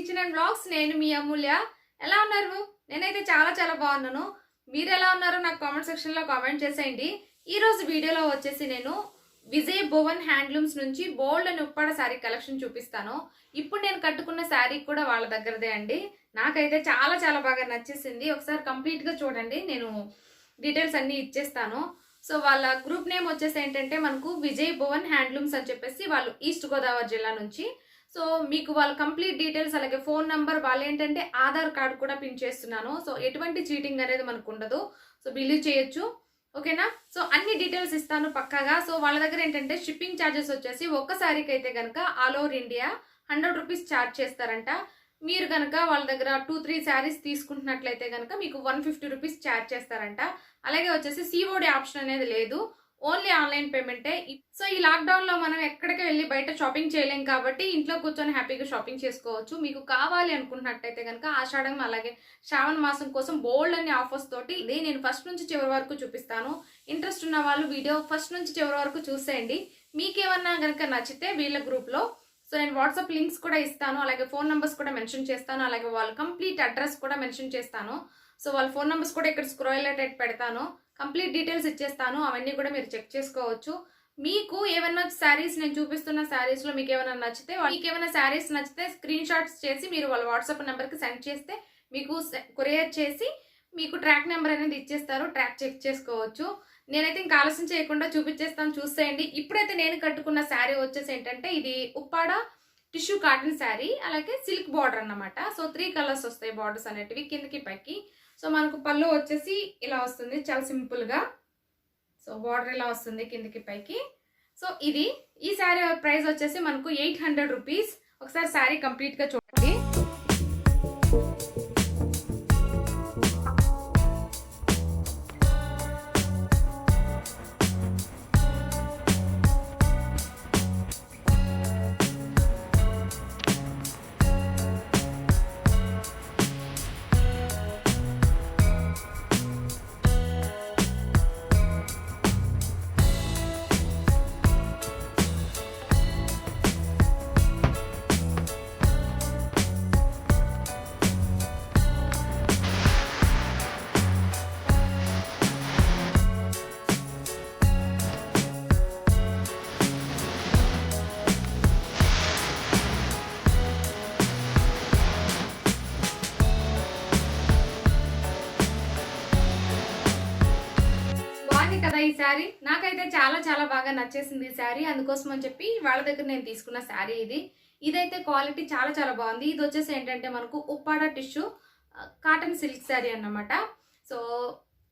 Kitchen and blogs నేను మీ అమూల్య. ఎలా ఉన్నారు? నేనైతే చాలా చాలా బాగున్నాను. మీరు ఎలా ఉన్నారో నాకు కామెంట్ సెక్షన్లో కామెంట్ చేసేయండి. ఈరోజు వీడియోలో వచ్చేసి నేను విజయ్ భువన్ హ్యాండ్లూమ్స్ నుంచి బోల్డ్ అని ఉప్పాడ శారీ కలెక్షన్ చూపిస్తాను. ఇప్పుడు నేను కట్టుకున్న శారీ కూడా వాళ్ళ దగ్గరదే అండి. నాకైతే చాలా చాలా బాగా నచ్చేసింది. ఒకసారి కంప్లీట్గా చూడండి. నేను డీటెయిల్స్ అన్నీ ఇచ్చేస్తాను. సో వాళ్ళ గ్రూప్ నేమ్ వచ్చేసి ఏంటంటే మనకు విజయ్ భువన్ హ్యాండ్లూమ్స్ అని చెప్పేసి వాళ్ళు ఈస్ట్ గోదావరి జిల్లా నుంచి సో మీకు వాళ్ళ కంప్లీట్ డీటెయిల్స్ అలాగే ఫోన్ నంబర్ వాళ్ళు ఏంటంటే ఆధార్ కార్డ్ కూడా పిన్ చేస్తున్నాను. సో ఎటువంటి చీటింగ్ అనేది మనకు ఉండదు సో బిలీవ్ చేయొచ్చు. ఓకేనా? సో అన్ని డీటెయిల్స్ ఇస్తాను పక్కాగా. సో వాళ్ళ దగ్గర ఏంటంటే షిప్పింగ్ ఛార్జెస్ వచ్చేసి ఒక్కసారికి అయితే కనుక all over India hundred rupees charge చేస్తారంట. మీరు కనుక వాళ్ళ దగ్గర టూ త్రీ శారీస్ తీసుకుంటున్నట్లయితే కనుక మీకు వన్ ఫిఫ్టీ రూపీస్ ఛార్జ్ చేస్తారంట. అలాగే వచ్చేసి సిఓడి ఆప్షన్ అనేది లేదు. Only online పేమెంటే. సో ఈ లాక్డౌన్లో మనం ఎక్కడికి వెళ్ళి బయట షాపింగ్ చేయలేం కాబట్టి ఇంట్లో కూర్చొని హ్యాపీగా షాపింగ్ చేసుకోవచ్చు. మీకు కావాలి అనుకున్నట్టయితే కనుక ఆషాఢం అలాగే శ్రావణ మాసం కోసం బోల్డ్ అనే ఆఫర్స్ తోటి ఇది నేను ఫస్ట్ నుంచి చివరి వరకు చూపిస్తాను. ఇంట్రెస్ట్ ఉన్న వాళ్ళు వీడియో ఫస్ట్ నుంచి చివరి వరకు చూసేయండి. మీకేమన్నా కనుక నచ్చితే వీళ్ళ గ్రూప్లో సో నేను వాట్సాప్ లింక్స్ కూడా ఇస్తాను. అలాగే ఫోన్ నెంబర్స్ కూడా మెన్షన్ చేస్తాను. అలాగే వాళ్ళ కంప్లీట్ అడ్రస్ కూడా మెన్షన్ చేస్తాను. సో వాళ్ళ ఫోన్ నెంబర్స్ కూడా ఇక్కడ స్క్రోయిల్ పెడతాను. కంప్లీట్ డీటెయిల్స్ ఇచ్చేస్తాను అవన్నీ కూడా మీరు చెక్ చేసుకోవచ్చు. మీకు ఏమైనా శారీస్ నేను చూపిస్తున్న శారీస్లో మీకు ఏమైనా నచ్చితే మీకు ఏమైనా శారీస్ నచ్చితే స్క్రీన్ షాట్స్ చేసి మీరు వాళ్ళ వాట్సాప్ నెంబర్కి సెండ్ చేస్తే మీకు కొరియర్ చేసి మీకు ట్రాక్ నెంబర్ అనేది ఇచ్చేస్తారు ట్రాక్ చెక్ చేసుకోవచ్చు. నేనైతే ఇంకా ఆలస్యం చేయకుండా చూపించేస్తాను చూసేయండి. ఇప్పుడైతే నేను కట్టుకున్న శారీ వచ్చేసి ఏంటంటే ఇది ఉప్పాడ టిష్యూ కాటన్ శారీ అలాగే సిల్క్ బార్డర్ అన్నమాట. సో త్రీ కలర్స్ వస్తాయి బార్డర్స్ అనేటివి కిందకి పైకి. సో మనకు పళ్ళు వచ్చేసి ఇలా వస్తుంది చాలా సింపుల్గా సో బార్డర్ ఇలా వస్తుంది కిందకి పైకి. సో ఇది ఈ శారీ ప్రైస్ వచ్చేసి మనకు ఎయిట్ హండ్రెడ్ రూపీస్. ఒకసారి శారీ కంప్లీట్గా చూడండి. కదా ఈ శారీ? నాకైతే చాలా చాలా బాగా నచ్చేసింది ఈ శారీ. అందుకోసం అని చెప్పి వాళ్ళ దగ్గర నేను తీసుకున్న శారీ ఇది. ఇదైతే క్వాలిటీ చాలా చాలా బాగుంది. ఇది వచ్చేసి ఏంటంటే మనకు Uppada tissue cotton silk sari అన్నమాట. సో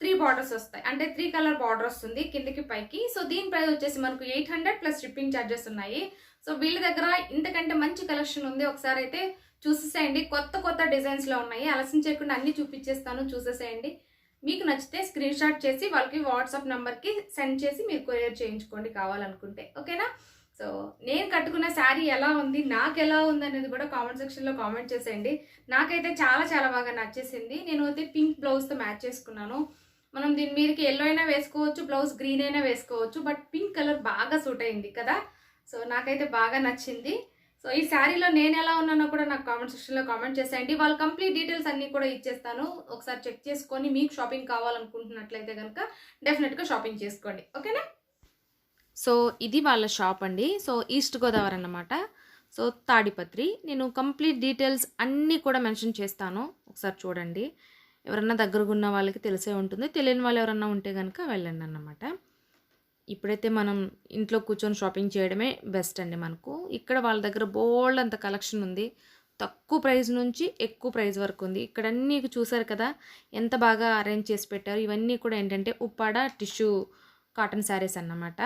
త్రీ బార్డర్స్ వస్తాయి. అంటే త్రీ కలర్ బార్డర్ వస్తుంది కిందకి పైకి. సో దీని ప్రైస్ వచ్చేసి మనకు eight hundred plus shipping charges ఉన్నాయి. సో వీళ్ళ దగ్గర ఇంతకంటే మంచి కలెక్షన్ ఉంది. ఒకసారి అయితే చూసేసేయండి. కొత్త కొత్త డిజైన్స్లో ఉన్నాయి. అలసిన చేయకుండా అన్ని చూపించేస్తాను. చూసేసేయండి. మీకు నచ్చితే స్క్రీన్ షాట్ చేసి వాళ్ళకి వాట్సాప్ నెంబర్కి సెండ్ చేసి మీరు కొరియర్ చేయించుకోండి కావాలనుకుంటే. ఓకేనా? సో నేను కట్టుకున్న శారీ ఎలా ఉంది నాకు ఎలా ఉంది అనేది కూడా కామెంట్ సెక్షన్లో కామెంట్ చేసేయండి. నాకైతే చాలా చాలా బాగా నచ్చేసింది. నేను అయితే పింక్ బ్లౌజ్తో మ్యాచ్ చేసుకున్నాను. మనం దీని మీదకి ఎల్లో అయినా వేసుకోవచ్చు బ్లౌజ్ గ్రీన్ అయినా వేసుకోవచ్చు బట్ పింక్ కలర్ బాగా సూట్ అయింది కదా. సో నాకైతే బాగా నచ్చింది. సో ఈ శారీలో నేను ఎలా ఉన్నానో కూడా నాకు కామెంట్ సెక్షన్లో కామెంట్ చేసేయండి. వాళ్ళ కంప్లీట్ డీటెయిల్స్ అన్నీ కూడా ఇచ్చేస్తాను. ఒకసారి చెక్ చేసుకొని మీకు షాపింగ్ కావాలనుకుంటున్నట్లయితే కనుక డెఫినెట్గా షాపింగ్ చేసుకోండి. ఓకేనా సో ఇది వాళ్ళ షాప్ అండి. సో ఈస్ట్ గోదావరి అన్నమాట. సో తాడిపత్రి. నేను కంప్లీట్ డీటెయిల్స్ అన్నీ కూడా మెన్షన్ చేస్తాను. ఒకసారి చూడండి. ఎవరన్నా దగ్గరగా ఉన్న వాళ్ళకి తెలిసే ఉంటుంది. తెలియని వాళ్ళు ఎవరన్నా ఉంటే కనుక వెళ్ళండి అన్నమాట. ఇప్పుడైతే మనం ఇంట్లో కూర్చొని షాపింగ్ చేయడమే బెస్ట్ అండి మనకు. ఇక్కడ వాళ్ళ దగ్గర బోల్డ్ అంత కలెక్షన్ ఉంది. తక్కువ ప్రైస్ నుంచి ఎక్కువ ప్రైస్ వరకు ఉంది. ఇక్కడ అన్నీ చూసారు కదా ఎంత బాగా అరేంజ్ చేసి పెట్టారు. ఇవన్నీ కూడా ఏంటంటే ఉప్పాడ టిష్యూ కాటన్ శారీస్ అన్నమాట.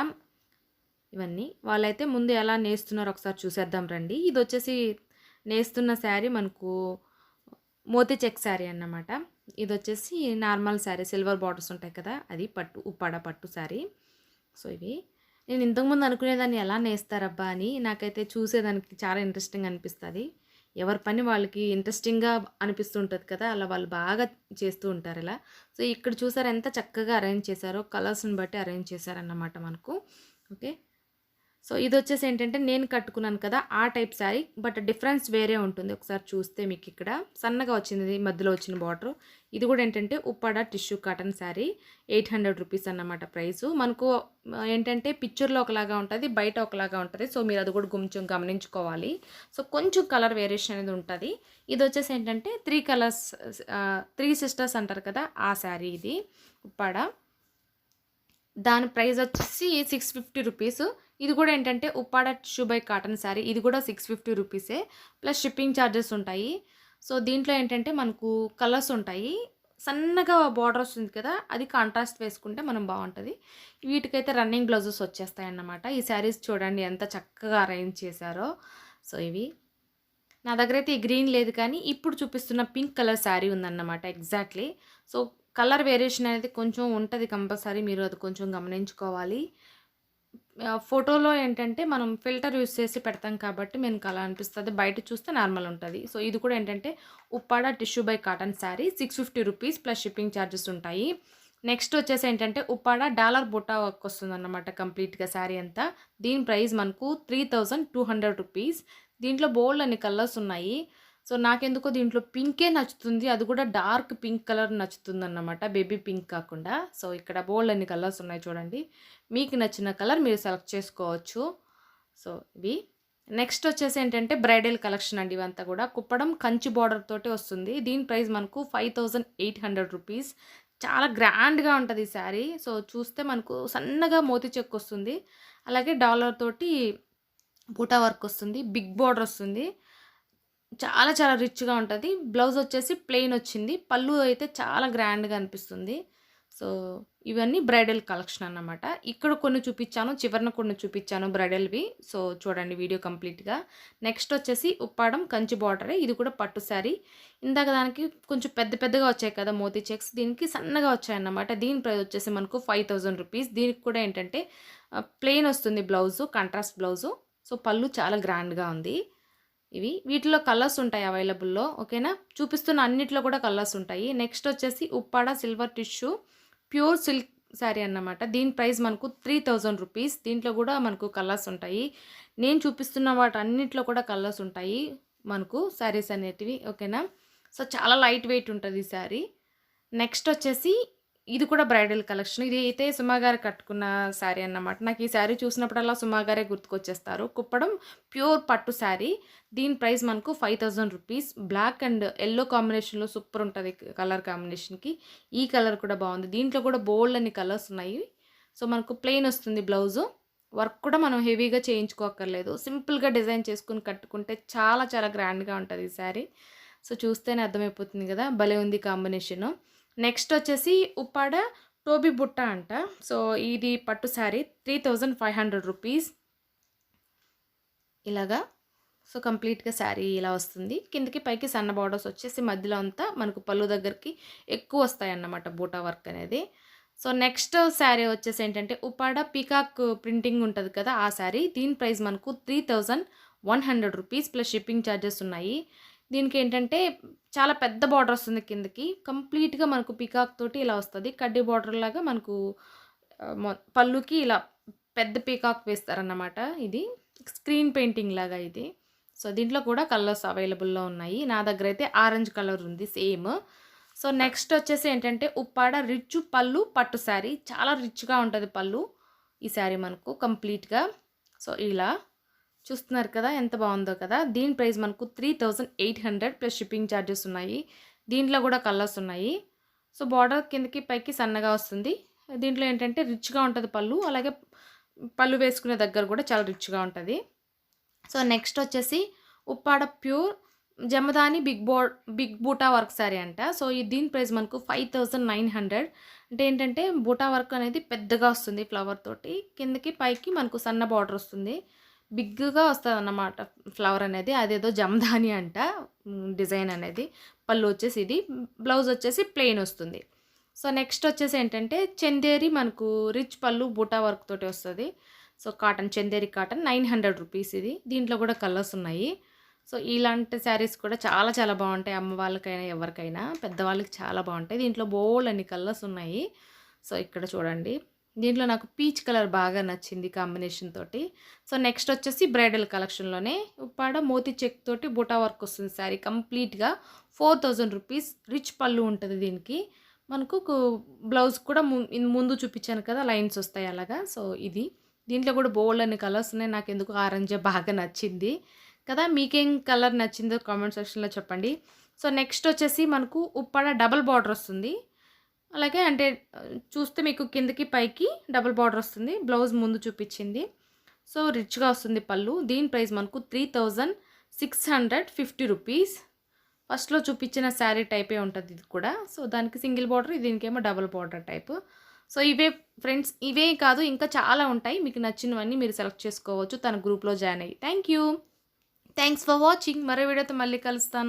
ఇవన్నీ. వాళ్ళైతే ముందు ఎలా నేస్తున్నారో ఒకసారి చూసేద్దాం రండి. ఇది వచ్చేసి నేస్తున్న శారీ మనకు మోతి చెక్ శారీ అన్నమాట. ఇది వచ్చేసి నార్మల్ శారీ సిల్వర్ బార్డర్స్ ఉంటాయి కదా అది పట్టు ఉప్పాడ పట్టు శారీ. సో ఇవి. నేను ఇంతకుముందు అనుకునేదాన్ని ఎలా నేస్తారబ్బా అని నాకైతే చూసేదానికి చాలా ఇంట్రెస్టింగ్ అనిపిస్తుంది. ఎవరి పని వాళ్ళకి ఇంట్రెస్టింగ్గా అనిపిస్తుంటుంది కదా అలా వాళ్ళు బాగా చేస్తూ ఉంటారు ఇలా. సో ఇక్కడ చూసారు ఎంత చక్కగా అరేంజ్ చేశారో కలర్స్ని బట్టి అరేంజ్ చేశారన్నమాట మనకు. ఓకే? సో ఇది వచ్చేసి ఏంటంటే నేను కట్టుకున్నాను కదా ఆ టైప్ శారీ బట్ డిఫరెన్స్ వేరే ఉంటుంది. ఒకసారి చూస్తే మీకు ఇక్కడ సన్నగా వచ్చింది మధ్యలో వచ్చిన బార్డర్. ఇది కూడా ఏంటంటే Uppada tissue cotton sari eight hundred rupees అన్నమాట ప్రైస్. మనకు ఏంటంటే పిక్చర్లో ఒకలాగా ఉంటుంది బయట ఒకలాగా ఉంటుంది. సో మీరు అది కూడా కొంచెం గమనించుకోవాలి. సో కొంచెం కలర్ వేరియేషన్ అనేది ఉంటుంది. ఇది వచ్చేసి ఏంటంటే త్రీ కలర్స్ త్రీ సిస్టర్స్ అంటారు కదా ఆ శారీ ఇది ఉప్పాడ. దాని ప్రైస్ వచ్చేసి సిక్స్ ఫిఫ్టీ రూపీస్. ఇది కూడా ఏంటంటే ఉప్పాడ బై కాటన్ శారీ. ఇది కూడా సిక్స్ ఫిఫ్టీ రూపీసే. ప్లస్ షిప్పింగ్ ఛార్జెస్ ఉంటాయి. సో దీంట్లో ఏంటంటే మనకు కలర్స్ ఉంటాయి. సన్నగా బార్డర్ వస్తుంది కదా అది కాంట్రాస్ట్ వేసుకుంటే మనం బాగుంటుంది. వీటికైతే రన్నింగ్ బ్లౌజెస్ వచ్చేస్తాయన్నమాట. ఈ శారీస్ చూడండి ఎంత చక్కగా అరేంజ్ చేశారో. సో ఇవి. నా దగ్గర అయితే ఈ గ్రీన్ లేదు కానీ ఇప్పుడు చూపిస్తున్న పింక్ కలర్ శారీ ఉందన్నమాట ఎగ్జాక్ట్లీ సో కలర్ వేరియేషన్ అనేది కొంచెం ఉంటుంది కంపల్సరీ. మీరు అది కొంచెం గమనించుకోవాలి. ఫోటోలో ఏంటంటే మనం ఫిల్టర్ యూస్ చేసి పెడతాం కాబట్టి మనకు అలా అనిపిస్తుంది. బయట చూస్తే నార్మల్ ఉంటుంది. సో ఇది కూడా ఏంటంటే Uppada tissue by cotton sari six fifty rupees plus shipping charges ఉంటాయి. నెక్స్ట్ వచ్చేసి ఏంటంటే ఉప్పాడ డాలర్ బుట్టా వర్క్ వస్తుంది అన్నమాట కంప్లీట్గా శారీ అంతా. దీని ప్రైస్ మనకు three thousand two hundred rupees దీంట్లో బోల్డ్ అన్ని కలర్స్ ఉన్నాయి. సో నాకెందుకో దీంట్లో పింకే నచ్చుతుంది. అది కూడా డార్క్ పింక్ కలర్ నచ్చుతుంది అన్నమాట బేబీ పింక్ కాకుండా. సో ఇక్కడ బోల్డ్ అన్ని కలర్స్ ఉన్నాయి చూడండి. మీకు నచ్చిన కలర్ మీరు సెలెక్ట్ చేసుకోవచ్చు. సో ఇవి. నెక్స్ట్ వచ్చేసి ఏంటంటే బ్రైడల్ కలెక్షన్ అండి ఇవంతా కూడా. కుప్పడం కంచి బార్డర్ తోటి వస్తుంది. దీని ప్రైస్ మనకు five thousand eight hundred rupees. చాలా గ్రాండ్గా ఉంటుంది ఈ శారీ. సో చూస్తే మనకు సన్నగా మోతి చెక్కు వస్తుంది. అలాగే డాలర్ తోటి బూటా వర్క్ వస్తుంది. బిగ్ బార్డర్ వస్తుంది. చాలా చాలా రిచ్గా ఉంటుంది. బ్లౌజ్ వచ్చేసి ప్లెయిన్ వచ్చింది. పళ్ళు అయితే చాలా గ్రాండ్గా అనిపిస్తుంది. సో ఇవన్నీ బ్రైడల్ కలెక్షన్ అన్నమాట. ఇక్కడ కొన్ని చూపించాను చివరిన కొన్ని చూపించాను బ్రైడల్వి. సో చూడండి వీడియో కంప్లీట్గా. నెక్స్ట్ వచ్చేసి ఉప్పాడం కంచి బార్డరే. ఇది కూడా పట్టు శారీ. ఇందాక దానికి కొంచెం పెద్ద పెద్దగా వచ్చాయి కదా మోతీ చెక్స్. దీనికి సన్నగా వచ్చాయన్నమాట. దీని ప్రైస్ వచ్చేసి మనకు ఫైవ్ థౌజండ్ రూపీస్. దీనికి కూడా ఏంటంటే ప్లెయిన్ వస్తుంది బ్లౌజు కాంట్రాస్ట్ బ్లౌజు. సో పళ్ళు చాలా గ్రాండ్గా ఉంది. ఇవి. వీటిలో కలర్స్ ఉంటాయి అవైలబుల్లో ఓకేనా? చూపిస్తున్న అన్నిట్లో కూడా కలర్స్ ఉంటాయి. నెక్స్ట్ వచ్చేసి Uppada silver tissue pure silk sari అన్నమాట. దీని ప్రైస్ మనకు త్రీ థౌజండ్ రూపీస్. దీంట్లో కూడా మనకు కలర్స్ ఉంటాయి. నేను చూపిస్తున్న వాటి అన్నిట్లో కూడా కలర్స్ ఉంటాయి మనకు శారీస్ అనేటివి ఓకేనా? సో చాలా లైట్ వెయిట్ ఉంటుంది ఈ శారీ. నెక్స్ట్ వచ్చేసి ఇది కూడా బ్రైడల్ కలెక్షన్. ఇది అయితే సుమా గారు కట్టుకున్న శారీ అన్నమాట. నాకు ఈ శారీ చూసినప్పుడల్లా సుమా గారే గుర్తుకొచ్చేస్తారు. కుప్పడం ప్యూర్ పట్టు శారీ. దీని ప్రైస్ మనకు five thousand rupees. Black and yellow కాంబినేషన్లో సూపర్ ఉంటుంది కలర్ కాంబినేషన్కి. ఈ కలర్ కూడా బాగుంది. దీంట్లో కూడా బోల్డ్ అని కలర్స్ ఉన్నాయి. సో మనకు ప్లెయిన్ వస్తుంది బ్లౌజు. వర్క్ కూడా మనం హెవీగా చేయించుకోక్కర్లేదు. సింపుల్గా డిజైన్ చేసుకుని కట్టుకుంటే చాలా చాలా గ్రాండ్గా ఉంటుంది ఈ శారీ. సో చూస్తేనే అర్థమైపోతుంది కదా? భలే ఉంది కాంబినేషను. నెక్స్ట్ వచ్చేసి ఉప్పాడ టోబీ బుట్ట అంట. సో ఇది పట్టు sari three thousand five hundred rupees. ఇలాగా. సో కంప్లీట్గా శారీ ఇలా వస్తుంది. కిందకి పైకి సన్న బార్డర్స్ వచ్చేసి మధ్యలో అంతా మనకు పళ్ళు దగ్గరికి ఎక్కువ వస్తాయి అన్నమాట బూటా వర్క్ అనేది. సో నెక్స్ట్ శారీ వచ్చేసి ఏంటంటే ఉపాడ పీకాక్ ప్రింటింగ్ ఉంటుంది కదా ఆ శారీ. దీని ప్రైస్ మనకు three thousand one hundred rupees plus shipping charges ఉన్నాయి. దీనికి ఏంటంటే చాలా పెద్ద బార్డర్ వస్తుంది కిందకి. కంప్లీట్గా మనకు పికాక్ తోటి ఇలా వస్తుంది. కడ్డీ బార్డర్ లాగా మనకు మొ- పళ్ళుకి ఇలా పెద్ద పీకాక్ వేస్తారన్నమాట ఇది. స్క్రీన్ పెయింటింగ్ లాగా ఇది. సో దీంట్లో కూడా కలర్స్ అవైలబుల్లో ఉన్నాయి. నా దగ్గర అయితే ఆరెంజ్ కలర్ ఉంది సేమ్. సో నెక్స్ట్ వచ్చేసి ఏంటంటే ఉప్పాడ రిచ్ పళ్ళు పట్టు శారీ. చాలా రిచ్గా ఉంటుంది పళ్ళు ఈ శారీ మనకు కంప్లీట్గా. సో ఇలా చూస్తున్నారు కదా ఎంత బాగుందో కదా. దీని ప్రైస్ మనకు three thousand eight hundred plus shipping charges ఉన్నాయి. దీంట్లో కూడా కలర్స్ ఉన్నాయి. సో బార్డర్ కిందకి పైకి సన్నగా వస్తుంది. దీంట్లో ఏంటంటే రిచ్గా ఉంటుంది పళ్ళు. అలాగే పళ్ళు వేసుకునే దగ్గర కూడా చాలా రిచ్గా ఉంటుంది. సో నెక్స్ట్ వచ్చేసి ఉప్పాడ ప్యూర్ జమదాని బిగ్ బో బిగ్ బూటా వర్క్ సారీ అంట. సో ఈ దీని ప్రైస్ మనకు ఫైవ్ థౌజండ్ నైన్ హండ్రెడ్. అంటే ఏంటంటే బూటా వర్క్ అనేది పెద్దగా వస్తుంది ఫ్లవర్ తోటి. కిందకి పైకి మనకు సన్న బార్డర్ వస్తుంది. బిగ్గా వస్తుంది అన్నమాట ఫ్లవర్ అనేది. అదేదో జమదాని అంట డిజైన్ అనేది. పళ్ళు వచ్చేసి ఇది బ్లౌజ్ వచ్చేసి ప్లెయిన్ వస్తుంది. సో నెక్స్ట్ వచ్చేసి ఏంటంటే చందేరి మనకు రిచ్ పళ్ళు బూటా వర్క్ తోటి వస్తుంది. So cotton Chanderi cotton nine hundred rupees ఇది. దీంట్లో కూడా కలర్స్ ఉన్నాయి. సో ఇలాంటి శారీస్ కూడా చాలా చాలా బాగుంటాయి. అమ్మ వాళ్ళకైనా ఎవరికైనా పెద్దవాళ్ళకి చాలా బాగుంటాయి. దీంట్లో బోల్డ్ అన్ని కలర్స్ ఉన్నాయి. సో ఇక్కడ చూడండి. దీంట్లో నాకు పీచ్ కలర్ బాగా నచ్చింది కాంబినేషన్ తోటి. సో నెక్స్ట్ వచ్చేసి బ్రైడల్ కలెక్షన్లోనే ఉప్పాడ మోతీ చెక్ తోటి బుటా వర్క్ వస్తుంది శారీ కంప్లీట్గా ఫోర్ థౌజండ్ రూపీస్ రిచ్ పళ్ళు ఉంటుంది దీనికి. మనకు బ్లౌజ్ కూడా ముందు చూపించాను కదా లైన్స్ వస్తాయి అలాగా. సో ఇది. దీంట్లో కూడా బోల్డ్ అనే కలర్స్ ఉన్నాయి. నాకు ఎందుకు ఆరెంజ్ బాగా నచ్చింది కదా మీకేం కలర్ నచ్చిందో కామెంట్ సెక్షన్లో చెప్పండి. సో నెక్స్ట్ వచ్చేసి మనకు ఉప్పాడ డబల్ బార్డర్ వస్తుంది. అలాగే అంటే చూస్తే మీకు కిందకి పైకి డబుల్ బార్డర్ వస్తుంది. బ్లౌజ్ ముందు చూపించింది. సో రిచ్గా వస్తుంది పళ్ళు. దీని ప్రైస్ మనకు three thousand six hundred fifty rupees. ఫస్ట్లో చూపించిన శారీ టైపే ఉంటుంది ఇది కూడా. సో దానికి సింగిల్ బార్డర్ దీనికేమో డబుల్ బార్డర్ టైప్. సో ఇవే ఫ్రెండ్స్ ఇవే కాదు ఇంకా చాలా ఉంటాయి. మీకు నచ్చినవన్నీ మీరు సెలెక్ట్ చేసుకోవచ్చు. తన గ్రూప్లో జాయిన్ అయ్యి. Thank you. Thanks for watching. మరో వీడియోతో మళ్ళీ కలుస్తాను.